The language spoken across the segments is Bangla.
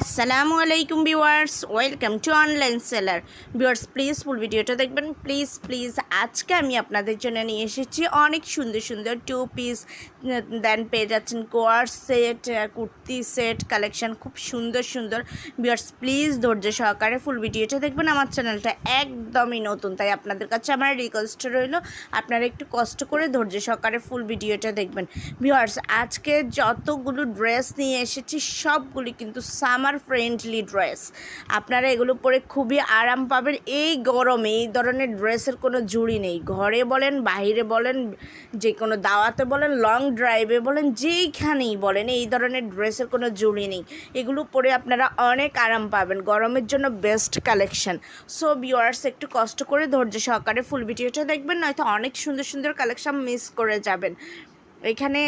আসসালামু আলাইকুম viewers, welcome to online seller. Viewers please full ভিডিওটা দেখবেন। প্লিজ প্লিজ আজকে আমি আপনাদের জন্য নিয়ে এসেছি অনেক সুন্দর সুন্দর টু পিস দেন পেয়ে যাচ্ছেন কোয়ার সেট, কুর্তি সেট কালেকশন খুব সুন্দর সুন্দর। ভিউয়ার্স প্লিজ ধৈর্য সহকারে ফুল ভিডিওটা দেখবেন। আমার চ্যানেলটা একদমই নতুন, তাই আপনাদের কাছে আমার রিকোয়েস্ট রইল। আপনারা একটু কষ্ট করে ধৈর্য সহকারে ফুল ভিডিওটা দেখবেন। ভিউয়ার্স, আজকে যতগুলো ড্রেস নিয়ে এসেছি, সবগুলি কিন্তু সামার ফ্রেন্ডলি ড্রেস আপনারা এগুলো পরে খুবই আরাম পাবেন। এই গরমে এই ধরনের ড্রেসের কোনো জুড়ি নেই। ঘরে বলেন বাইরে বলেন যে কোনো দাওয়াতে বলেন লং ড্রাইভে বলেন, যেইখানেই বলেন, এই ধরনের ড্রেসের কোনো জুড়ি নেই। এগুলো পরে আপনারা অনেক আরাম পাবেন। গরমের জন্য বেস্ট কালেকশন সো ভিউয়ার্স একটু কষ্ট করে ধৈর্য সহকারে ফুল ভিডিওটা দেখবেন, নয়তো অনেক সুন্দর সুন্দর কালেকশন মিস করে যাবেন। এখানে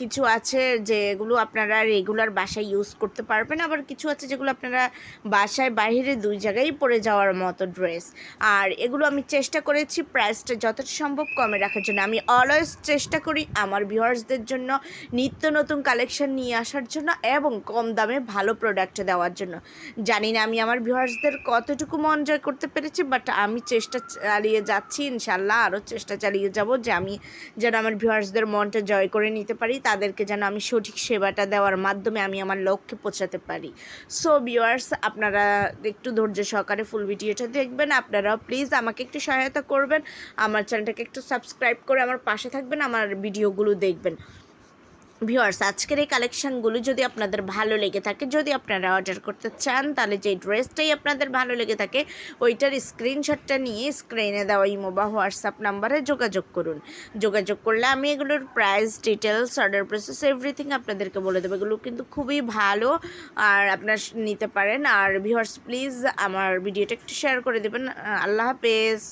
কিছু আছে যেগুলো আপনারা রেগুলার বাসায় ইউজ করতে পারবেন, আবার কিছু আছে যেগুলো আপনারা বাসায় বাইরে দুই জায়গায় পরে যাওয়ার মতো ড্রেস আর এগুলো আমি চেষ্টা করেছি প্রাইসটা যতটা সম্ভব কমে রাখার জন্য। আমি অলওয়েজ চেষ্টা করি আমার ভিউয়ার্সদের জন্য নিত্য নতুন কালেকশন নিয়ে আসার জন্য এবং কম দামে ভালো প্রোডাক্ট দেওয়ার জন্য। জানি না আমি আমার ভিউয়ার্সদের কতটুকু মন জয় করতে পেরেছি বাট আমি চেষ্টা চালিয়ে যাচ্ছি, ইনশাল্লাহ আরও চেষ্টা চালিয়ে যাব যে আমি যেন আমার ভিউয়ার্সদের মনটা জয় করে নিতে পারি, তাদেরকে যেন আমি সঠিক সেবাটা দেওয়ার মাধ্যমে আমি আমার লক্ষ্যে পৌঁছাতে পারি। সো ভিউয়ার্স আপনারা একটু ধৈর্য সহকারে ফুল ভিডিওটা দেখবেন। আপনারাও প্লিজ আমাকে একটু সহায়তা করবেন। আমার চ্যানেলটাকে একটু সাবস্ক্রাইব করে আমার পাশে থাকবেন, আমার ভিডিওগুলো দেখবেন। ভিউয়ার্স আজকের এই কালেকশানগুলো যদি আপনাদের ভালো লেগে থাকে, যদি আপনারা অর্ডার করতে চান, তাহলে যে ড্রেসটাই আপনাদের ভালো লেগে থাকে, ওইটার স্ক্রিনশটটা নিয়ে স্ক্রিনে দেওয়া ইমো বা হোয়াটসঅ্যাপ নাম্বারে যোগাযোগ করুন। যোগাযোগ করলে আমি এগুলোর price details order process everything আপনাদেরকে বলে দেবো। এগুলো কিন্তু খুবই ভালো আর আপনারা নিতে পারেন। আর ভিউয়ার্স প্লিজ আমার ভিডিওটা একটু শেয়ার করে দেবেন। আল্লাহ হাফেজ।